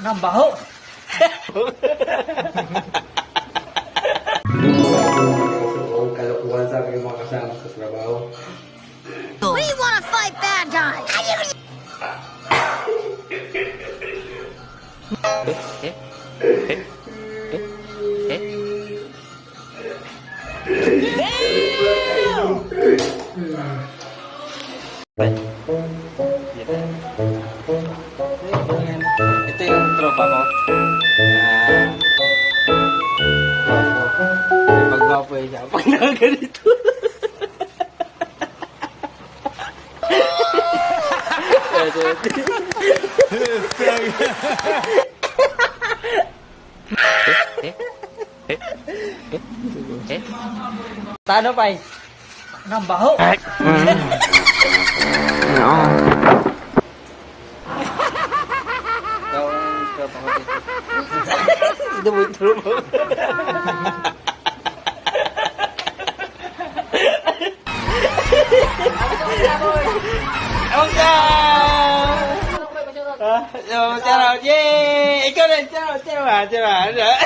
Ang baho. Ang kalokohan sa aking mga kasama sa trabaho. We want to fight bad guys. Ito yung tropa ko. Ah. May pagwapo eh siya. Pag nakaganito. Tano pa eh. Ang baho. 어. 근데 뭐 들어봐. 영자. 영자라 예. 이거는 짜라 짜라 짜라.